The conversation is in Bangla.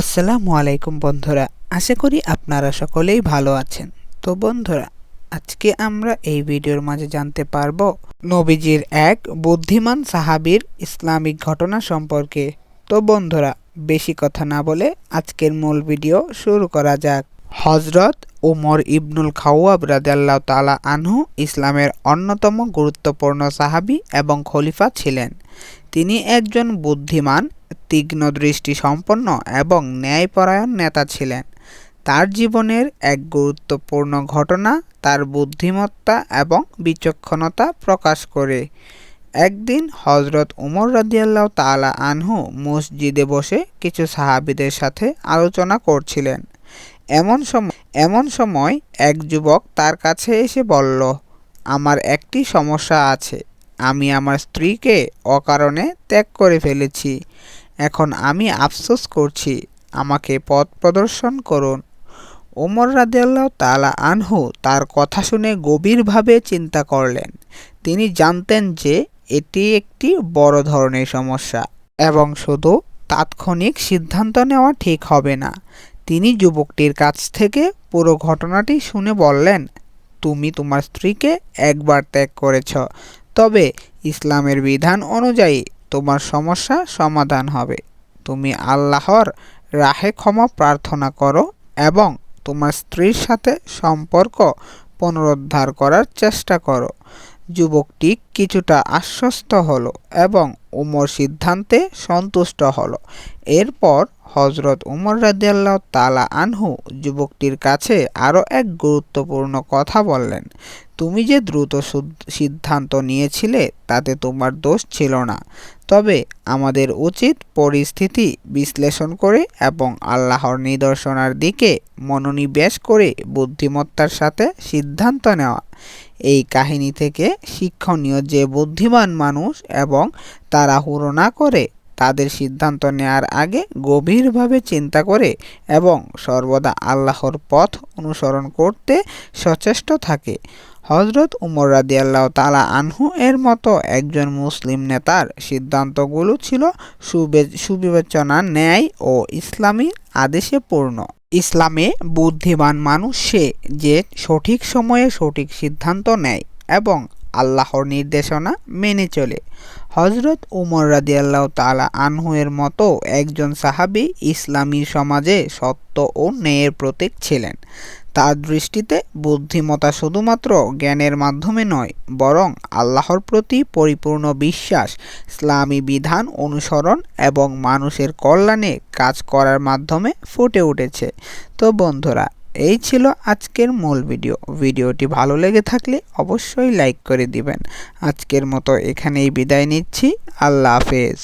আসসালামু আলাইকুম বন্ধুরা, আশা করি আপনারা সকলেই ভালো আছেন। তো বন্ধুরা, আজকে আমরা এই ভিডিওর মাঝে জানতে পারব নবীজির এক বুদ্ধিমান সাহাবীর ইসলামিক ঘটনা সম্পর্কে। তো বন্ধুরা, বেশি কথা না বলে আজকের মূল ভিডিও শুরু করা যাক। হজরত ওমর ইবনুল খাওয়াব রাদিয়াল্লাহ তালা আনহু ইসলামের অন্যতম গুরুত্বপূর্ণ সাহাবী এবং খলিফা ছিলেন। তিনি একজন বুদ্ধিমান তীক্ষ্ণ দৃষ্টি সম্পন্ন এবং ন্যায়পরায়ণ নেতা ছিলেন। তার জীবনের এক গুরুত্বপূর্ণ ঘটনা তার বুদ্ধিমত্তা এবং বিচক্ষণতা প্রকাশ করে। একদিন হজরত উমর রাদিয়াল্লাহ তালা আনহু মসজিদে বসে কিছু সাহাবিদের সাথে আলোচনা করছিলেন। এমন সময় এমন সময় এক যুবক তার কাছে এসে বলল, আমার একটি সমস্যা আছে। আমি আমার স্ত্রীকে অকারণে ত্যাগ করে ফেলেছি। এখন আমি আফসোস করছি, আমাকে পথ প্রদর্শন করুন। ওমর রাদিয়াল্লাহ তালা আনহু তার কথা শুনে গভীরভাবে চিন্তা করলেন। তিনি জানতেন যে এটি একটি বড় ধরনের সমস্যা এবং শুধু তাৎক্ষণিক সিদ্ধান্ত নেওয়া ঠিক হবে না। তিনি যুবকটির কাছ থেকে পুরো ঘটনাটি শুনে বললেন, তুমি তোমার স্ত্রীকে একবার ত্যাগ করেছ, তবে ইসলামের বিধান অনুযায়ী তোমার সমস্যা সমাধান হবে। তুমি আল্লাহর রাহে ক্ষমা প্রার্থনা করো এবং তোমার স্ত্রীর সাথে সম্পর্ক পুনরুদ্ধার করার চেষ্টা করো। যুবকটি কিছুটা আশ্বস্ত হলো এবং উমর সিদ্ধান্তে সন্তুষ্ট হলো। এরপর হজরত উমর রাদিয়াল্লাহ তালা আনহু যুবকটির কাছে আরও এক গুরুত্বপূর্ণ কথা বললেন। তুমি যে দ্রুত সিদ্ধান্ত নিয়েছিলে, তাতে তোমার দোষ ছিল না। তবে আমাদের উচিত পরিস্থিতি বিশ্লেষণ করে এবং আল্লাহর নিদর্শনার দিকে মনোনিবেশ করে বুদ্ধিমত্তার সাথে সিদ্ধান্ত নেওয়া। এই কাহিনী থেকে শিক্ষণীয় যে বুদ্ধিমান মানুষ এবং তাড়াহুড়ো না করে তাদের সিদ্ধান্ত নেয়ার আগে গভীরভাবে চিন্তা করে এবং সর্বদা আল্লাহর পথ অনুসরণ করতে সচেষ্ট থাকে। হজরত উমর রাদিয়াল্লাহ তালা আনহু এর মতো একজন মুসলিম নেতার সিদ্ধান্তগুলো ছিল সুবিবেচনা, ন্যায় ও ইসলামী আদেশে পূর্ণ। ইসলামে বুদ্ধিমান মানুষ সে যে সঠিক সময়ে সঠিক সিদ্ধান্ত নেয় এবং আল্লাহর নির্দেশনা মেনে চলে। হজরত উমর রাদিয়াল্লাহ তালা আনহুয়ের মতো একজন সাহাবি ইসলামী সমাজে সত্য ও ন্যায়ের প্রতীক ছিলেন। তার দৃষ্টিতে বুদ্ধিমতা শুধুমাত্র জ্ঞানের মাধ্যমে নয়, বরং আল্লাহর প্রতি পরিপূর্ণ বিশ্বাস, ইসলামী বিধান অনুসরণ এবং মানুষের কল্যাণে কাজ করার মাধ্যমে ফুটে উঠেছে। তো বন্ধুরা এই ছিল আজকের মূল ভিডিও। ভিডিওটি ভালো লেগে থাকলে অবশ্যই লাইক করে দিবেন। আজকের মতো এখানেই বিদায় নিচ্ছি। আল্লাহ হাফেজ।